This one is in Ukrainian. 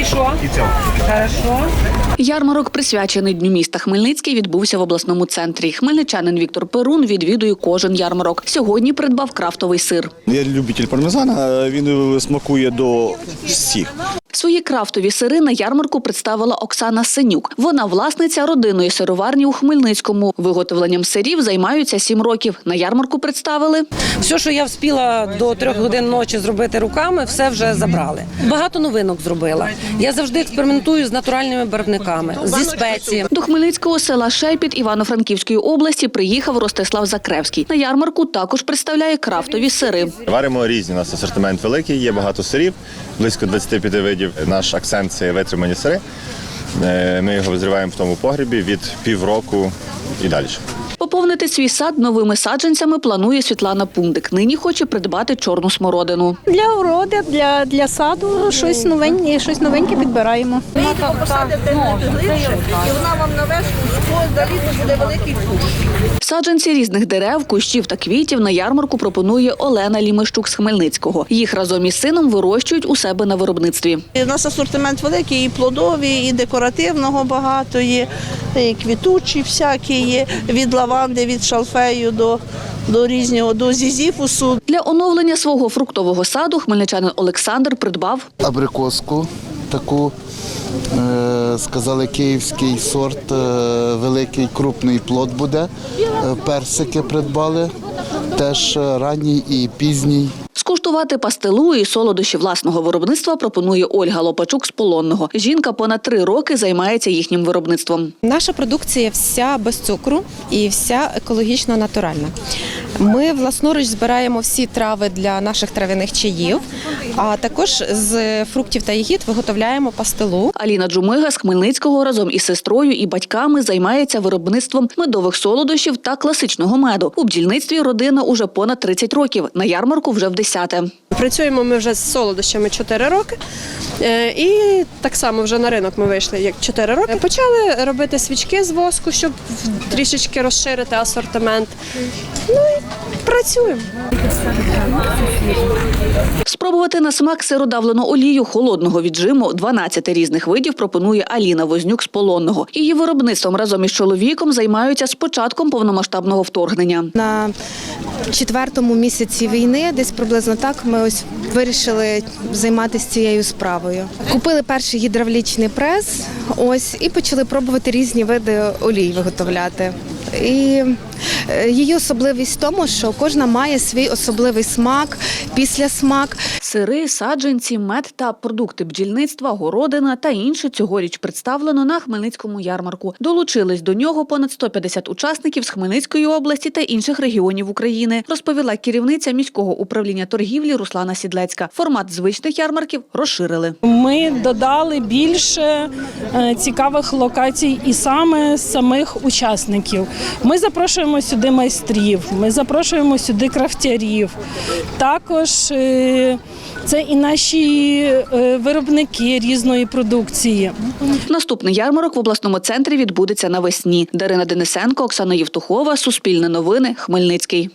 І що? І. Хорошо. Ярмарок, присвячений Дню міста Хмельницький, відбувся в обласному центрі. Хмельничанин Віктор Перун відвідує кожен ярмарок. Сьогодні придбав крафтовий сир. Я любитель пармезана, він смакує до всіх. Свої крафтові сири на ярмарку представила Оксана Синюк. Вона власниця родинної сироварні у Хмельницькому. Виготовленням сирів займаються сім років. На ярмарку представили Все, що я вспіла до трьох годин ночі зробити руками, все вже забрали. Багато новинок зробила. Я завжди експериментую з натуральними барвниками, зі спеціями. До Хмельницького села Шепіт Івано-Франківської області приїхав Ростислав Закревський. На ярмарку також представляє крафтові сири. Варимо різні. У нас асортимент великий, є багато сирів, близько 25 видів. Наш акцент це витримані сири. Е, Ми його визріваємо в тому погрібі від півроку і далі. Поповнити свій сад новими саджанцями планує Світлана Пундик. Нині хоче придбати чорну смородину. Для уроди, для, для саду щось новеньке, щось новеньке підбираємо. і вона вам навесну до літа буде великий куш. Саджанці різних дерев, кущів та квітів на ярмарку пропонує Олена Лімищук з Хмельницького. Їх разом із сином вирощують у себе на виробництві. У нас асортимент великий, і плодові, і декоративного багато є, і квітучі всякі є, від лаванди, від шалфею до, до різного, до зізіфусу. Для оновлення свого фруктового саду хмельничанин Олександр придбав абрикоску таку. е, Сказали, київський сорт, е, великий крупний плод буде. Е, Персики придбали, теж е, ранній і пізній. Скуштувати пастилу і солодощі власного виробництва пропонує Ольга Лопачук з Полонного. Жінка понад три роки займається їхнім виробництвом. Наша продукція вся без цукру і вся екологічно натуральна. Ми власноруч збираємо всі трави для наших трав'яних чаїв, а також з фруктів та ягід виготовляємо пастилу. Аліна Джумига з Хмельницького разом із сестрою і батьками займається виробництвом медових солодощів та класичного меду. У бджільництві родина уже понад 30 років. На ярмарку вже в десяте. Працюємо ми вже з солодощами 4 роки. Е, І так само вже на ринок ми вийшли як 4 роки. Почали робити свічки з воску, щоб трішечки розширити асортимент. Ну і працюємо. Спробувати на смак сиродавлену олію холодного віджиму 12 різних видів пропонує Аліна Вознюк з Полонного. Її виробництвом разом із чоловіком займаються з початком повномасштабного вторгнення. На четвертому місяці війни, десь приблизно так, ми ось вирішили займатися цією справою. Купили перший гідравлічний прес, ось і почали пробувати різні види олій виготовляти. І її особливість в тому, що кожна має свій особливий смак, післясмак. Сири, саджанці, мед та продукти бджільництва, городина та інше цьогоріч представлено на Хмельницькому ярмарку. Долучились до нього понад 150 учасників з Хмельницької області та інших регіонів України, розповіла керівниця міського управління торгівлі Руслана Сідлецька. Формат звичних ярмарків розширили. Ми додали більше е, цікавих локацій і саме самих учасників. Ми запрошуємо сюди майстрів, ми запрошуємо сюди крафтярів. Також е, це і наші е, виробники різної продукції. Наступний ярмарок в обласному центрі відбудеться навесні. Дарина Денисенко, Оксана Євтухова, Суспільне новини, Хмельницький.